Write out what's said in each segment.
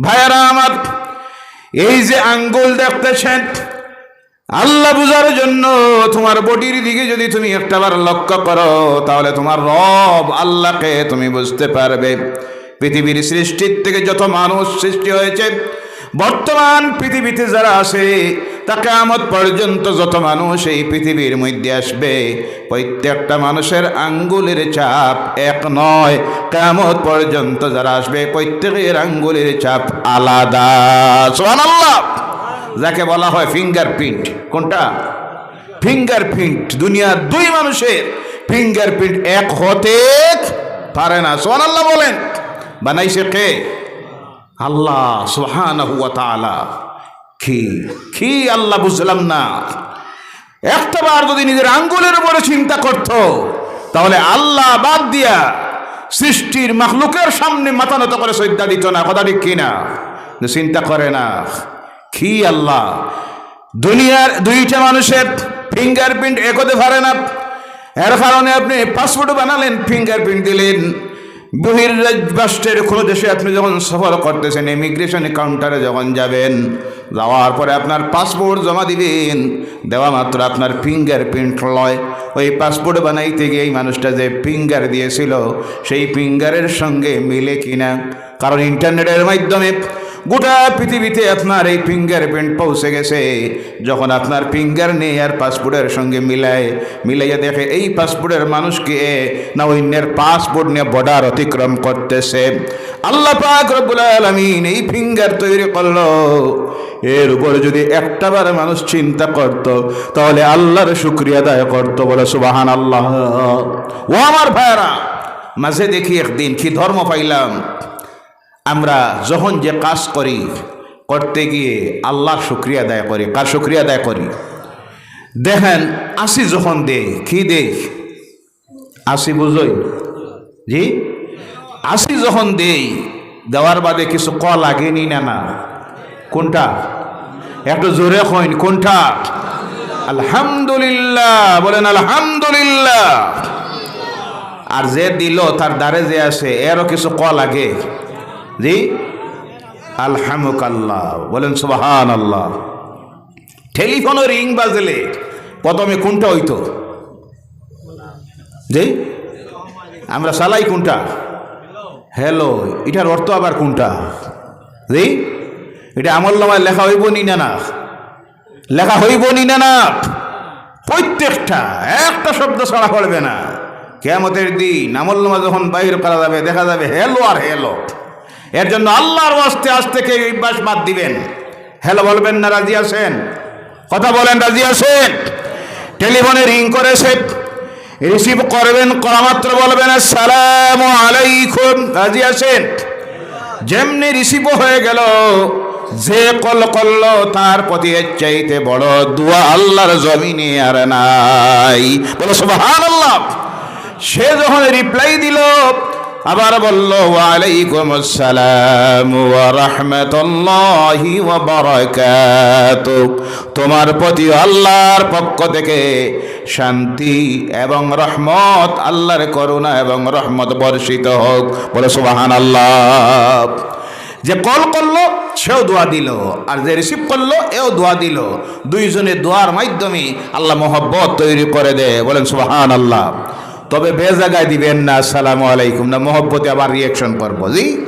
ভাইয়ারা আমার, এই যে আঙ্গুল দেখতেছেন, আল্লাহ বুঝার জন্য তোমার বডির দিকে যদি তুমি একটাবার লক্ষ্য করো, তাহলে তোমার রব আল্লাহকে তুমি বুঝতে পারবে। পৃথিবীর সৃষ্টির থেকে যত মানুষ সৃষ্টি হয়েছে বর্তমান পৃথিবীতে যারা আছে তা কেমত পর্যন্ত যত মানুষ এই পৃথিবীর মধ্যে আসবে, প্রত্যেকটা মানুষের আঙ্গুলের চাপ এক নয়। কেমত পর্যন্ত যারা আসবে, প্রত্যেকের আঙ্গুলের চাপ আলাদা। যাকে বলা হয় ফিঙ্গারপ্রিন্ট কোনটা? ফিঙ্গারপ্রিন্ট দুনিয়ার দুই মানুষের ফিঙ্গারপ্রিন্ট এক হতে পারে না। সোহান আল্লাহ বলেন। বানাইছে কে? আল্লাহ সোহান কি কি আল্লাহ বুঝলাম না। একটা বার যদি নিজের আঙ্গুলের উপরে চিন্তা করত, তাহলে আল্লাহ বাদ দিয়া সৃষ্টির মাখলুকের সামনে মাথা নত করে সৈদ্যা দিত না। কথা ঠিক কিনা? চিন্তা করে না। কি আল্লাহ? দুনিয়ার দুইটা মানুষের ফিঙ্গারপ্রিন্ট একতে পারে না। এর কারণে আপনি পাসপোর্ট বানালেন ফিঙ্গারপ্রিন্ট দিলেন। বহির রাষ্ট্রের কোনো দেশে আপনি যখন সফর করতেছেন ইমিগ্রেশন কাউন্টারে যখন যাবেন, যাওয়ার পরে আপনার পাসপোর্ট জমা দিবেন, দেওয়া মাত্র আপনার ফিঙ্গার প্রিন্ট লয়। ওই পাসপোর্ট বানাইতে গিয়ে এই মানুষটা যে ফিঙ্গার দিয়েছিল, সেই ফিঙ্গারের সঙ্গে মিলে কিনা? কারণ ইন্টারনেটের মাধ্যমে গোটা পৃথিবীতে আপনার এই ফিঙ্গার প্রিন্ট পৌঁছে গেছে। যখন আপনার ফিঙ্গার নেই আর পাসপোর্টের সঙ্গে মিলায়, মিলাইয়া দেখে এই পাসপোর্টের মানুষকে না অন্যের পাসপোর্ট নিয়ে বর্ডার অতিক্রম করতেছে। আল্লাহ পাক রব্বুল আলামিন এই ফিঙ্গার তৈরি করল। এর উপরে যদি একটাবার মানুষ চিন্তা করত, তাহলে আল্লাহর শুক্রিয়া আদায় করত, বলে সুবাহান আল্লাহ ও আমার ভাইরা মাঝে দেখি একদিন কি ধর্ম পাইলাম। আমরা যখন যে কাজ করি, করতে গিয়ে আল্লাহ শুক্রিয়া আদায় করি, কার শুক্রিয়া আদায় করি? দেখেন, আসি যখন দে কি দে আসি বুঝই? জি? আসি যখন দেই, দেওয়ার বাদে কিছু ক লাগেনি না না কোনটা? একটু জোরে হইন কোনটা? আলহামদুলিল্লাহ, বলেন আলহামদুলিল্লাহ। আর যে দিল, তার দ্বারে যে আছে এরও কিছু ক লাগে? জি? আলহামুকাল্লাহ। বলেন সুবাহান আল্লাহ টেলিফোনে রিং বাজলে প্রথমে কোনটা হইতো? জি? আমরা সালাই কোনটা? হ্যালো, এটার অর্থ আবার কোনটা? জি? এটা আমল নামায় লেখা হইব নি না না? লেখা হইব নি না না? প্রত্যেকটা, একটা শব্দ ছাড়া করবে না। কেমতের দিন আমল নামা যখন বাইর করা যাবে, দেখা যাবে হেলো আর হেলো এর জন্য আল্লাহর ওয়াস্তে আজ থেকে অভ্যাস বাদ দিবেন। হ্যালো বলবেন না, রাজি আছেন? কথা বলেন, রাজি আছেন? টেলিফোনে রিং করেছে। রিসিভ করবেন করা মাত্র বলবেন, আসসালাম আলাইকুম। রাজি আছেন? যেমনি রিসিভ হয়ে গেল, যে কল করল, তার প্রতি এর চাইতে বড় দুয়া আল্লাহর জমিনে আর নাই। বলো, সুবহানাল্লাহ। সে যখন রিপ্লাই দিল আবার বলল, ওয়ালাইকুম আসসালাম ওয়া রাহমাতুল্লাহি ওয়া বারাকাতু তোমার প্রতি আল্লাহর পক্ষ থেকে শান্তি এবং রহমত, আল্লাহর করুণা এবং রহমত বর্ষিত হোক। বলে, সুবহানাল্লাহ। যে কল করল, সেও দোয়া দিল। আর যে রিসিভ করল, এও দোয়া দিল। দুইজনে দোয়ার মাধ্যমে আল্লাহ মোহব্বত তৈরি করে দেয়। বলেন সুবাহান আল্লাহ তবে বে জায়গায় দিবেন না, আসসালামু আলাইকুম। না, মহব্বতে আবার রিয়েকশন করব। জি?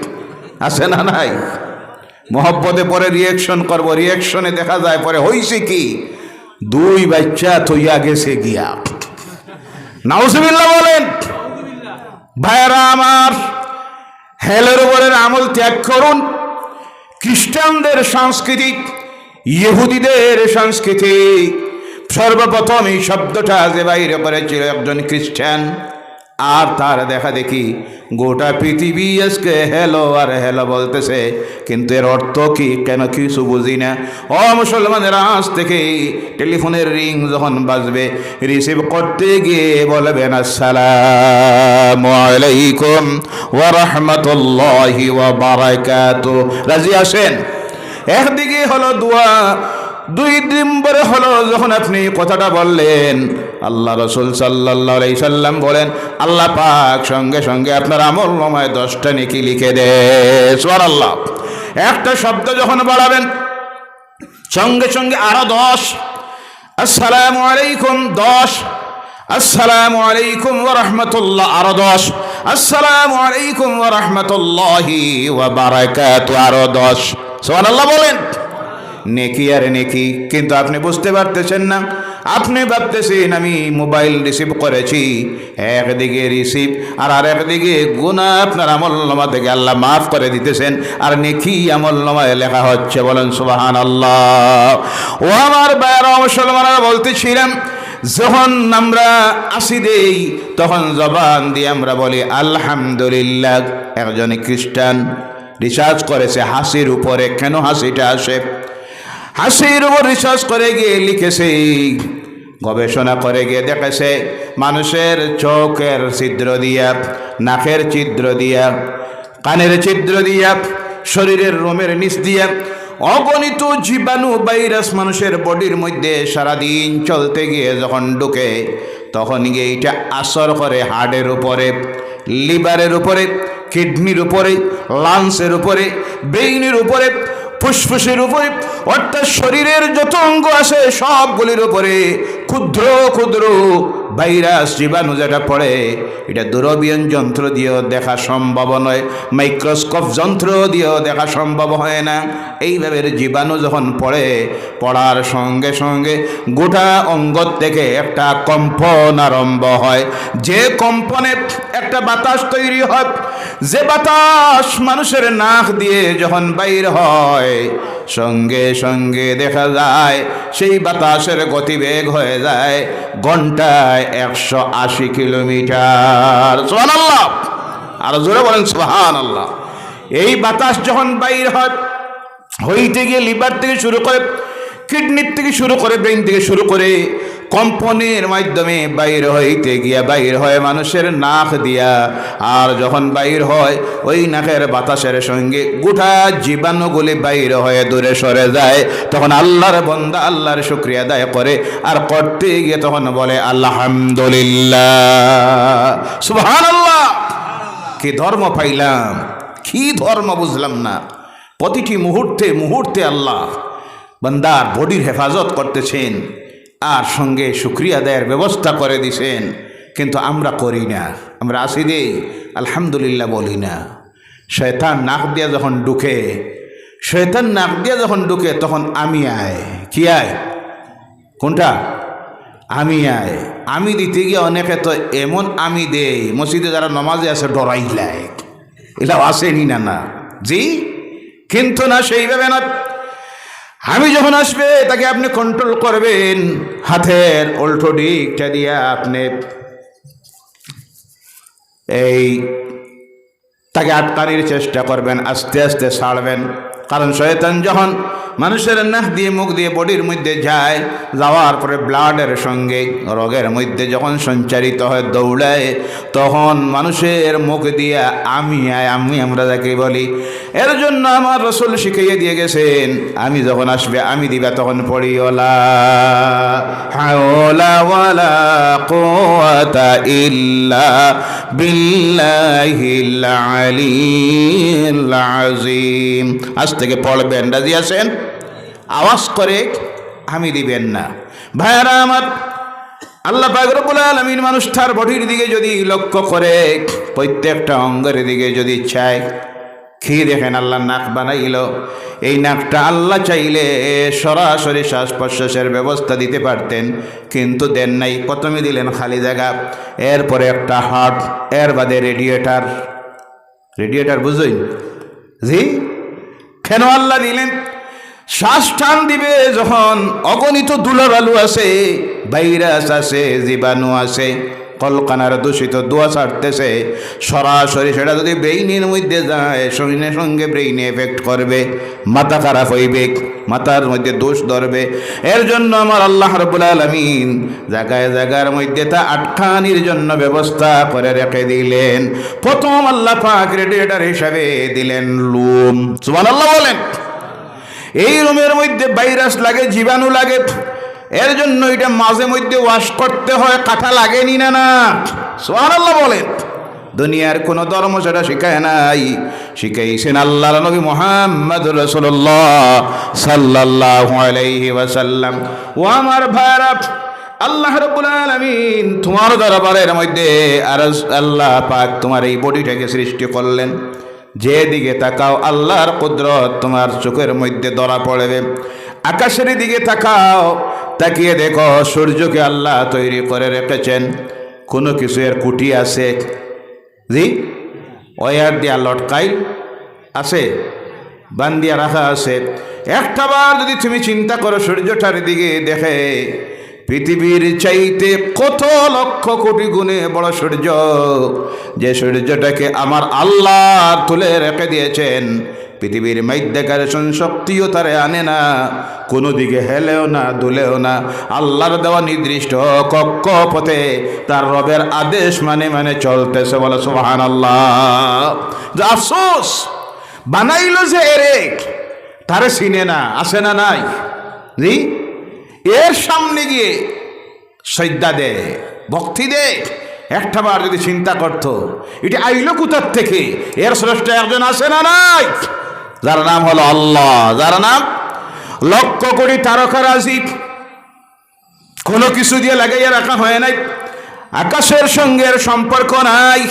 আছে না নাই? মহব্বতে পরে রিয়েকশন করব। রিয়েকশনে দেখা যায় পরে হইছে কি? দুই বাচ্চা থইয়া গেছে গিয়া। নাউজুবিল্লাহ বলেন। ভাইরা আমার, হেলের উপরের আমল ত্যাগ করুন। খ্রিস্টানদের সংস্কৃতি ইহুদিদের সংস্কৃতি সর্বপ্রথম এই শব্দটা যে বাইরে করেছিল একজন খ্রিস্টান, আর তার দেখা দেখি গোটা পৃথিবী আজকে হ্যালো আর হ্যালো বলতেছে, কিন্তু এর অর্থ কি কেন কিছু বুঝি না। ও মুসলমানের, আজ থেকে টেলিফোনের রিং যখন বাজবে, রিসিভ করতে গিয়ে বলবেন, আসসালামু আলাইকুম ওয়া রাহমাতুল্লাহি ওয়া বারাকাতু। রাজি আসেন? একদিকে হলো দোয়া দুই দিন নম্বরে হলো যখন আপনি কথাটা বললেন, আল্লাহ রসুল সাল্লাহ বলেন, আল্লাহ পাক সঙ্গে সঙ্গে আপনার আমল নমায় দশটা নেকি লিখে দে সোয়ার আল্লাহ একটা শব্দ যখন বাড়াবেন, সঙ্গে সঙ্গে আরও দশ। আসসালামু আলাইকুম, দশ। আসসালামু আলাইকুম রাহমাতুল্লাহ, আরও দশ। আসসালামু আলাইকুম রাহমাতুল্লাহি বারাকাতু, আরও দশ। সুবহানাল্লাহ বলেন। নেকি আর নেকি, কিন্তু আপনি বুঝতে পারতেছেন না। আপনি ভাবতেছেন আমি মোবাইল রিসিভ করেছি, একদিকে রিসিভ আর আর একদিকে গুণা আপনার আমল নামা থেকে আল্লাহ মাফ করে দিতেছেন, আর নেকি আমল নামায় লেখা হচ্ছে, বলেন সুবাহান আল্লাহ ও আমার বাইর মুসলমানরা, বলতেছিলাম, যখন আমরা আসি দেই, তখন জবান দিয়ে আমরা বলি, আলহামদুলিল্লাহ, একজন খ্রিস্টান রিসার্চ করেছে, হাসির উপরে কেন হাসিটা আসে? হাসির উপর রিসার্চ করে গিয়ে লিখেছে গবেষণা করে গিয়ে দেখেছে মানুষের চোখের ছিদ্র দিয়া, নাকের ছিদ্র দিয়া, কানের ছিদ্র দিয়া, শরীরের রোমের নিচ দিয়া, অগণিত জীবাণু ভাইরাস মানুষের বডির মধ্যে সারাদিন চলতে গিয়ে যখন ঢুকে, তখন গিয়ে এইটা আসর করে হার্টের উপরে, লিভারের উপরে, কিডনির উপরে, লাংসের উপরে, ব্রেইনের উপরে ফুসফুসের উপরে অর্থাৎ শরীরের যত অঙ্গ আছে সবগুলির উপরে ক্ষুদ্র ক্ষুদ্র ভাইরাস জীবাণু যেটা পড়ে, এটা দূরবীয়ন যন্ত্র দিয়েও দেখা সম্ভব নয়, মাইক্রোস্কোপ যন্ত্র দিয়েও দেখা সম্ভব হয় না। এইভাবে জীবাণু যখন পড়ে, পড়ার সঙ্গে সঙ্গে গোটা অঙ্গ থেকে একটা কম্পন আরম্ভ হয়। যে কম্পনে একটা বাতাস তৈরি হয়, যে বাতাস মানুষের নাক দিয়ে যখন বাইর হয় সঙ্গে সঙ্গে দেখা যায়, সেই বাতাসের গতিবেগ হয়ে যায় ঘন্টায় একশো আশি কিলোমিটার। সোহান আল্লাহ আর জোরে বলেন সোহান আল্লাহ এই বাতাস যখন বাইর হয়, হইতে গিয়ে লিভার থেকে শুরু করে কিডনির থেকে শুরু করে ব্রেন থেকে শুরু করে কম্পনের মাধ্যমে বাইর হইতে গিয়া, বাইর হয় মানুষের নাক দিয়া। আর যখন বাইর হয়, ওই নাকের বাতাসের সঙ্গে গোটা জীবাণুগুলি বাইর হয়ে দূরে সরে যায়। তখন আল্লাহর বন্দা আল্লাহর শুক্রিয়া আদায় করে। আর করতে গিয়ে তখন বলে আল্লাহামদুলিল্লাহ আল্লাহ কি ধর্ম পাইলাম? কি ধর্ম বুঝলাম না। প্রতিটি মুহূর্তে মুহূর্তে আল্লাহ বন্দার বডির হেফাজত করতেছেন। আর সঙ্গে শুক্রিয়া দেয়ের ব্যবস্থা করে দিছেন। কিন্তু আমরা করি না। আমরা আসি দেই আলহামদুলিল্লাহ বলি না। শয়তান নাক দিয়া যখন ঢুকে, শয়তান নাক দিয়া যখন ঢুকে, তখন আমি আয়। কি আয়? কোনটা? আমি আয়। আমি দিতে গিয়ে অনেকে তো এমন আমি দেই, মসজিদে যারা নমাজে আছে ডরাইলাই এটা আসেনি না না। জি? কিন্তু না, সেইভাবে না আমি যখন আসবে, তাকে আপনি কন্ট্রোল করবেন। হাতের উল্টো দিকটা দিয়ে আপনি এই তাকে আটকানির চেষ্টা করবেন, আস্তে আস্তে ছাড়বেন কারণ শয়তান যখন মানুষের নাক দিয়ে, মুখ দিয়ে, বডির মধ্যে যায়, যাওয়ার পরে ব্লাডের সঙ্গে, রোগের মধ্যে যখন সঞ্চারিত হয় দৌড়ায়, তখন মানুষের মুখ দিয়ে আমি, আয়, আমি, আমরা যাকে বলি। এর জন্য আমার রসুল শিখিয়ে দিয়ে গেছেন, আমি যখন আসবে, আমি দিবা, তখন পড়ি ওলা ইল্লা বিল্লাহিল আজ থেকে পড়বেন, রাজি আছেন? আওয়াজ করে, আমি দিবেন না। ভাইয়ারা আমার, আল্লাহ পাক রব্বুল আলামিন মানুষটার বডির দিকে যদি লক্ষ্য করে, প্রত্যেকটা অঙ্গের দিকে যদি চায় কি দেখেন আল্লাহ নাক বানাইল। এই নাকটা আল্লাহ চাইলে সরাসরি শ্বাস প্রশ্বাসের ব্যবস্থা দিতে পারতেন, কিন্তু দেন নাই। প্রথমে দিলেন খালি জায়গা, এরপরে একটা হার্ট, এর বাদে রেডিয়েটার। রেডিয়েটার বুঝই জি? কেন আল্লাহ দিলেন? শ্বাস দিবে যখন অগণিত দুলাবালু আছে ভাইরাস আছে জীবাণু আছে কলকানার দূষিত দোয়া ছাড়তেছে। সরাসরি সেটা যদি ব্রেইনের মধ্যে যায়, সঙ্গে সঙ্গে ব্রেইনে এফেক্ট করবে, মাথা খারাপ হইবে, মাথার মধ্যে দোষ ধরবে। এর জন্য আমার আল্লাহ রবুল আলমিন জায়গায় জায়গার মধ্যে তা আটকানির জন্য ব্যবস্থা করে রেখে দিলেন। প্রথম আল্লাহ পাক রেডিয়েটার হিসাবে দিলেন লুম। সুমান আল্লাহ বলেন। এই রুমের মধ্যে ভাইরাস লাগে, জীবাণু লাগে এর জন্য এটা মাঝে মধ্যে ওয়াশ করতে হয় কাঁথা লাগেনি না না? সোহান আল্লাহ বলেন। দুনিয়ার কোন ধর্ম সেটা শিখায় নাই। শিখাইছেন আল্লাহর নবী মোহাম্মদ রসুল্লাহ সাল্লাহ ওয়াসাল্লাম। ও আমার ভাইরা আল্লাহ রব্বুল আলামিন তোমার দরবারের মধ্যে আর আল্লাহ পাক তোমার এই বডিটাকে সৃষ্টি করলেন। যেদিকে তাকাও আল্লাহর কুদরত তোমার চোখের মধ্যে ধরা পড়বে। আকাশের দিকে তাকাও, তাকিয়ে দেখো সূর্যকে আল্লাহ তৈরি করে রেখেছেন। কোনো কিছু এর কুটি আছে? জি? ওয়ার দিয়া লটকাই আছে বান্দিয়া রাখা আছে। একটা বার যদি তুমি চিন্তা করো সূর্যটার দিকে দেখে পৃথিবীর চাইতে কত লক্ষ কোটি গুণে বড় সূর্য? যে সূর্যটাকে আমার আল্লাহ তুলে রেখে দিয়েছেন, পৃথিবীর মাধ্যাকারেশন শক্তিও তারে আনে না। কোনো দিকে হেলেও না, দুলেও না। আল্লাহর দেওয়া নির্দিষ্ট কক্ষ পথে তার রবের আদেশ মানে মানে চলতেছে বলে সোহান আল্লাহ আফসোস, বানাইল যে এরে তারে চিনে না আসে না নাই? জি? এর সামনে গিয়ে শ্রদ্ধা দে, ভক্তি দে। একটা বার যদি চিন্তা করতো, এটি আইলো কোথার থেকে? এর শ্রেষ্ঠ একজন আছে না নাই? যার নাম হলো আল্লাহ, যার নাম? লক্ষ কোটি তারকা রাশি কোনো কিছু দিয়ে লাগাইয়া রাখা হয় নাই। আকাশের সঙ্গে সম্পর্ক নাই।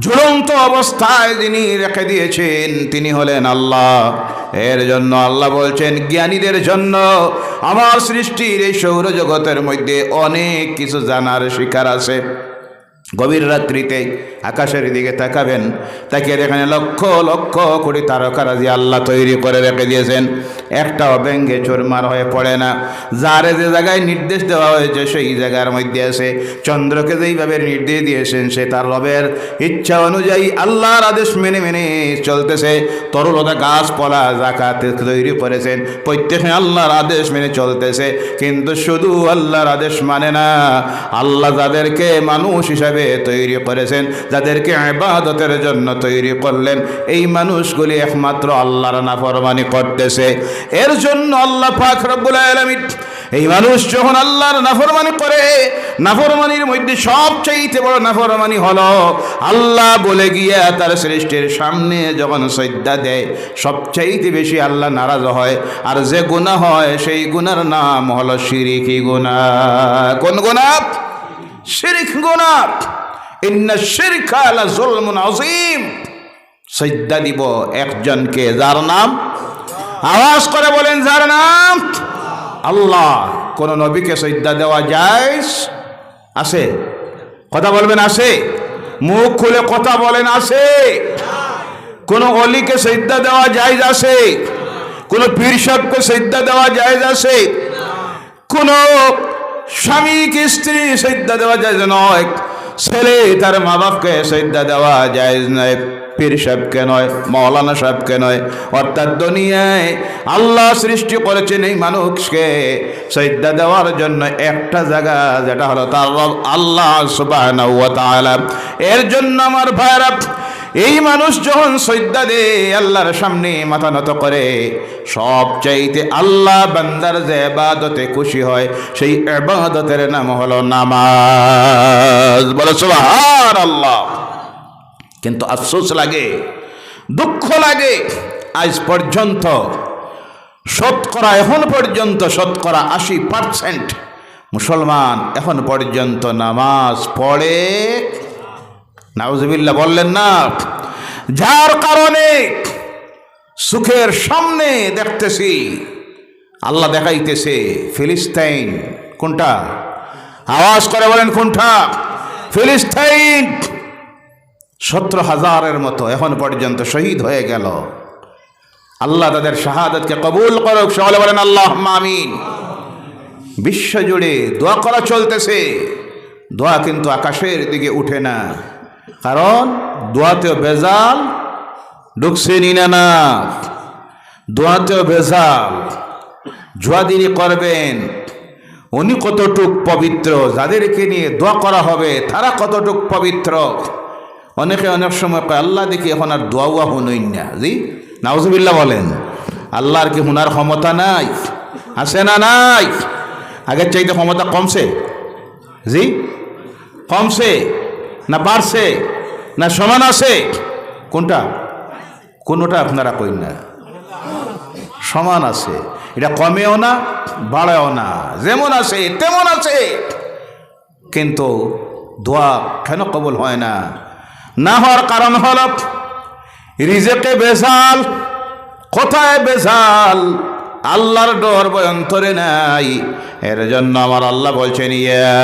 ঝুলন্ত অবস্থায় যিনি রেখে দিয়েছেন। তিনি হলেন আল্লাহ। এর জন্য আল্লাহ বলছেন, জ্ঞানীদের জন্য আমার সৃষ্টির এই সৌরজগতের মধ্যে অনেক কিছু জানার শিকার আছে। গভীর রাত্রিতে আকাশের দিকে তাকাবেন তাকে এখানে লক্ষ লক্ষ কোটি তারকারাজি আল্লাহ তৈরি করে রেখে দিয়েছেন। একটাও ব্যঙ্গে চোরমার হয়ে পড়ে না। যারে যে জায়গায় নির্দেশ দেওয়া হয়েছে, সেই জায়গার মধ্যে আছে। চন্দ্রকে যেইভাবে নির্দেশ দিয়েছেন, সে তার রবের ইচ্ছা অনুযায়ী আল্লাহর আদেশ মেনে মেনে চলতেছে। তরলতা গাছপালা, জাকাত তৈরি করেছেন। প্রত্যেকে আল্লাহর আদেশ মেনে চলতেছে। কিন্তু শুধু আল্লাহর আদেশ মানে না, আল্লাহ যাদেরকে মানুষ হিসাবে তৈরি করেছেন, যাদেরকে ইবাদতের জন্য তৈরি করলেন। এই মানুষগুলি একমাত্র আল্লাহর নাফরমানি করতেছে। এর জন্য আল্লাহ পাক রব্বুল আলামিন এই মানুষ যখন আল্লাহর নাফরমানি করে, নাফরমানির মধ্যে সবচাইতে বড় নাফরমানি হলো আল্লাহ বলে গিয়া তার সৃষ্টির সামনে যখন শ্রদ্ধা দেয়, সবচাইতে বেশি আল্লাহ নারাজ হয়। আর যে গুনাহ হয়, সেই গুনার নাম হলো শিরিকি গুনাহ। কোন গুনাহ? শিরিক গুনাহ। ইন্না শিরকা লা যুলমুন আযীম। দিব একজনকে, যার নাম? আওয়াজ করে বলেন, যার নাম? আল্লাহ। কোন নবীকে সজ্জা দেওয়া যায় আছে? কথা বলবেন, আছে? মুখ খুলে কথা বলেন, আছে? কোন অলিকে সজ্জা দেওয়া যায় আছে? কোন পীর সাহেবকে সজ্জা দেওয়া যায় আছে? কোন স্বামীকে স্ত্রী সেদ্ধা দেওয়া যায় নয় ছেলে তার মা বাপকে সেদ্ধা দেওয়া যায় নয়। পীর সাহেবকে নয়, মৌলানা সাহেবকে নয়, অর্থাৎ দুনিয়ায় আল্লাহ সৃষ্টি করেছেন এই মানুষকে সজ্জা দেওয়ার জন্য একটা জায়গা, যেটা হলো তার রব আল্লাহ সুবাহ এর জন্য আমার ভাইরা এই মানুষ যখন সজ্জা দে আল্লাহর সামনে মাথা নত করে সব চাইতে আল্লাহ বান্দার যে এবাদতে খুশি হয়, সেই এবাদতের নাম হলো নামাজ। বলো সুবহান আল্লাহ কিন্তু আফসোস লাগে, দুঃখ লাগে। আজ পর্যন্ত শতকরা, এখন পর্যন্ত শতকরা আশি পার্সেন্ট মুসলমান এখন পর্যন্ত নামাজ পড়ে। নাউজবিল্লা বললেন না। যার কারণে সুখের সামনে দেখতেছি, আল্লাহ দেখাইতেছে ফিলিস্তাইন কোনটা? আওয়াজ করে বলেন কোনটা? ফিলিস্তাইন সতেরো হাজারের মতো এখন পর্যন্ত শহীদ হয়ে গেল। আল্লাহ তাদের শাহাদতকে কবুল করুক, সকলে বলেন আল্লাহ আমিন। বিশ্বজুড়ে দোয়া করা চলতেছে, দোয়া কিন্তু আকাশের দিকে উঠে না। কারণ দোয়াতেও বেজাল ঢুকছে নিনা না দোয়াতেও বেজাল জুয়াদিনী করবেন। উনি কতটুক পবিত্র, যাদেরকে নিয়ে দোয়া করা হবে, তারা কতটুক পবিত্র। অনেকে অনেক সময় কয়, আল্লাহ দেখি এখন আর দোয়া হুনইন না। জি? নাউজুবিল্লাহ বলেন। আল্লাহর কি হুনার ক্ষমতা নাই? আছে না নাই? আগের চাইতে ক্ষমতা কমছে? জি? কমছে না বাড়ছে না সমান আছে? কোনটা? কোনোটা আপনারা কই না? সমান আছে। এটা কমেও না, বাড়েও না। যেমন আছে, তেমন আছে। কিন্তু দোয়া কেন কবল হয় না? না হওয়ার কারণ হল রিজেকে বেজাল, কোথায় বেজাল? আল্লাহর ডর বয়ন্তরে নাই। এর জন্য আমার আল্লাহ বলছেন, ইয়া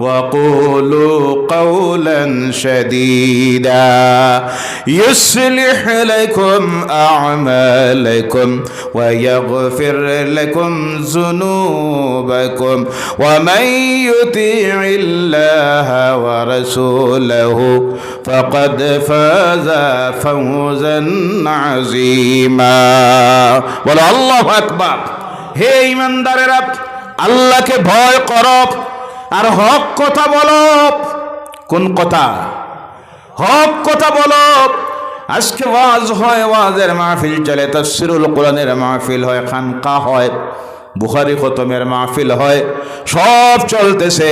وقولوا قولا سديدا يصلح لكم أعمالكم ويغفر لكم ذنوبكم ومن يطيع الله ورسوله فقد فاز فوزا عظيما বলো আল্লাহু আকবার হে ইমানদারেরা আল্লাহকে ভয় করো আর হক কথা বলো। কোন কথা? হক কথা বলো। আজকে ওয়াজ হয়, ওয়াজের মাহফিল চলে। তফসিরুল কোরআনের মাহফিল হয়, খানকা হয়, বুখারি খতমের মাহফিল হয়। সব চলতেছে।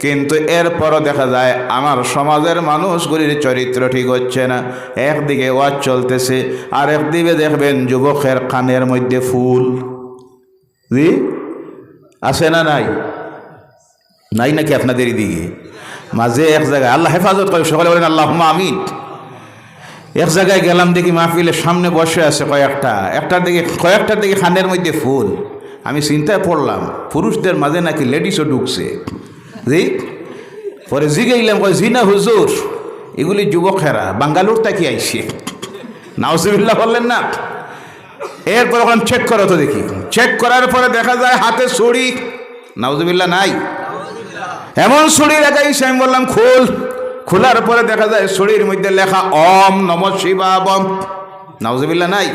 কিন্তু এরপরও দেখা যায়, আমার সমাজের মানুষগুলির চরিত্র ঠিক হচ্ছে না। একদিকে ওয়াজ চলতেছে আর একদিকে দেখবেন যুবকের কানের মধ্যে ফুল। আছে না নাই? নাই নাকি আপনাদের দিকে মাঝে এক জায়গায়, আল্লাহ হেফাজত করে, সকালে বলেন আল্লাহ আমিন। এক জায়গায় গেলাম দেখি মাহফিলের সামনে বসে আছে কয়েকটা। একটার দিকে, কয়েকটার দিকে খানের মধ্যে ফুল। আমি চিন্তায় পড়লাম, পুরুষদের মাঝে নাকি লেডিসও ঢুকছে। জি? পরে জিগাইলাম, কয়, জিনা হুজুর, এগুলি যুবকেরা বাঙ্গালোর তাকি আইসে নাওসিবিল্লাহ বললেন, না। এরপর ওখানে চেক করো তো দেখি। চেক করার পরে দেখা যায় হাতে ছড়ি নাউজুবিল্লাহ নাই। এমন ছড়ি রেখাইছে আমি বললাম, খোল। খোলার পরে দেখা যায় ছড়ির মধ্যে লেখা অম নম শিবাবম। নাউজুবিল্লাহ নাই।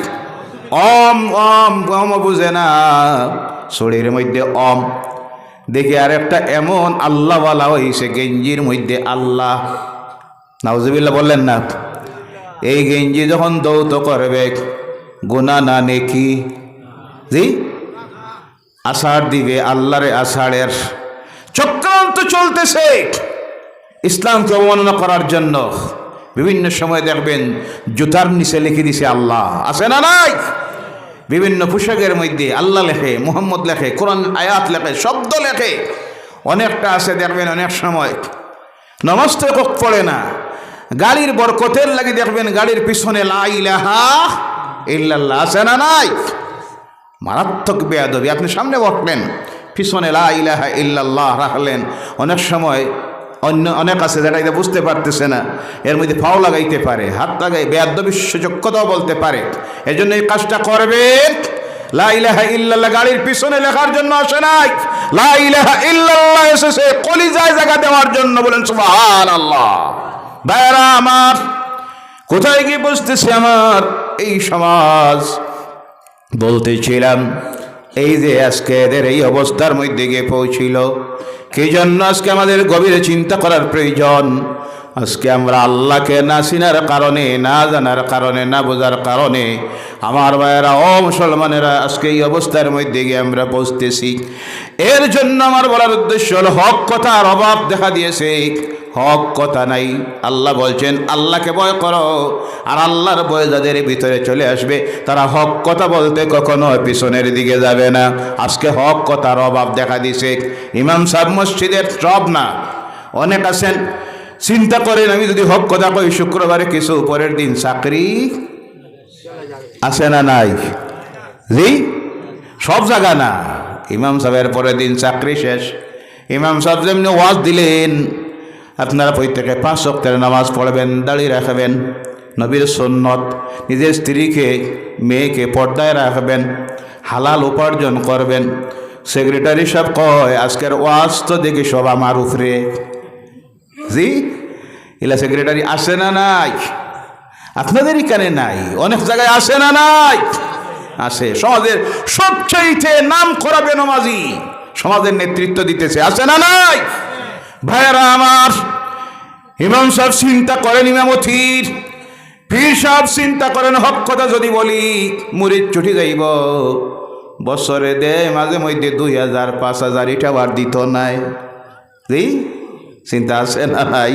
অম অম অম বুঝে না। ছড়ির মধ্যে অম দেখি আর একটা এমন আল্লাহওয়ালা হয়েছে গেঞ্জির মধ্যে আল্লাহ। নাউজুবিল্লাহ বললেন না, এই গেঞ্জি যখন দৌত করবে গুনা না নেকি? জি? আষাঢ় দিবে, আল্লাহরে আষাঢ়ের চক্রান্ত চলতেছে ইসলামকে অবমাননা করার জন্য বিভিন্ন সময় দেখবেন জুতার নিচে লিখে দিছে আল্লাহ। আছে না নাই? বিভিন্ন পোশাকের মধ্যে আল্লাহ লেখে, মোহাম্মদ লেখে, কোরআন আয়াত লেখে, শব্দ লেখে। অনেকটা আছে দেখবেন অনেক সময়। নমস্ত কক পড়ে না। গাড়ির বরকতের লাগে দেখবেন গাড়ির পিছনে লাইলাহা ইল্লাল্লাহ। আছে না নাই? মারাত্মক বেয়াদবি। আপনি সামনে বসলেন পিছনে লা ইলাহা ইল্লাল্লাহ রাখলেন। অনেক সময় অন্য অনেক আছে যেটা এটা বুঝতে পারতেছে না। এর মধ্যে ফাও লাগাইতে পারে, হাত লাগাই বেয়াদবি বিশ্বযোগ্যতাও বলতে পারে। এই জন্য এই কাজটা করবেন। লা ইলাহা ইল্লাল্লাহ গাড়ির পিছনে লেখার জন্য আসে নাই। লা ইলাহা ইল্লাল্লাহ এসেছে, কলিজায় জায়গা দেওয়ার জন্য বলেন, সুবহানাল্লাহ। ভাইরা আমার, কোথায় গিয়ে বুঝতেছে আমার এই সমাজ? বলতেছিলাম এই যে আজকে এদের এই অবস্থার মধ্যে গিয়ে পৌঁছিল। কি জন্য আজকে আমাদের গভীরে চিন্তা করার প্রয়োজন? আজকে আমরা আল্লাহকে না চিনার কারণে, না জানার কারণে, না বোঝার কারণে আমার ভাইয়েরা, ও মুসলমানেরা আজকে এই অবস্থার মধ্যে গিয়ে আমরা পৌঁছতেছি এর জন্য আমার বলার উদ্দেশ্য হল হক কথার অভাব দেখা দিয়েছে। হক কথা নাই। আল্লাহ বলছেন, আল্লাহকে ভয় করো। আর আল্লাহর ভয় যাদের ভিতরে চলে আসবে, তারা হক কথা বলতে কখনো পিছনের দিকে যাবে না। আজকে হক কথার অভাব দেখা দিছে ইমাম সাহেব মসজিদের সব না। অনেক আছেন। চিন্তা করেন, আমি যদি হক কথা কই, শুক্রবারে কিছু পরের দিন চাকরি আছে না নাই? জি? সব জায়গা না। ইমাম সাহেবের পরের দিন চাকরি শেষ। ইমাম সাহেব যেমনি ওয়াজ দিলেন আপনারা প্রত্যেকে পাঁচ সপ্তাহের নামাজ পড়বেন, দাঁড়িয়ে রাখবেন। নবীর সন্নত, নিজের স্ত্রীকে, মেয়েকে পর্দায় রাখবেন, হালাল উপার্জন করবেন। সেক্রেটারি সব কয়, আজকের ওয়াজ তো দেখি সব আমার উপরে। জি? এলা সেক্রেটারি, আসে না নাই? আপনাদের এখানে নাই? অনেক জায়গায় আসে না নাই? আসে। সমাজের সবচাইতে নাম করা বেনমাজি সমাজের নেতৃত্ব দিতেছে। আসে না নাই? ভাইয়েরা আমার, ইমাম সাহেব চিন্তা করেন ইমামতির পীর সাহেব চিন্তা করেন, হক কথা যদি বলি, মুড়ির চুটি যাইব। বছরে দে মাঝে মধ্যে দুই হাজার, পাঁচ হাজার, এটা আবার দিত নাই। চিন্তা আছে না নাই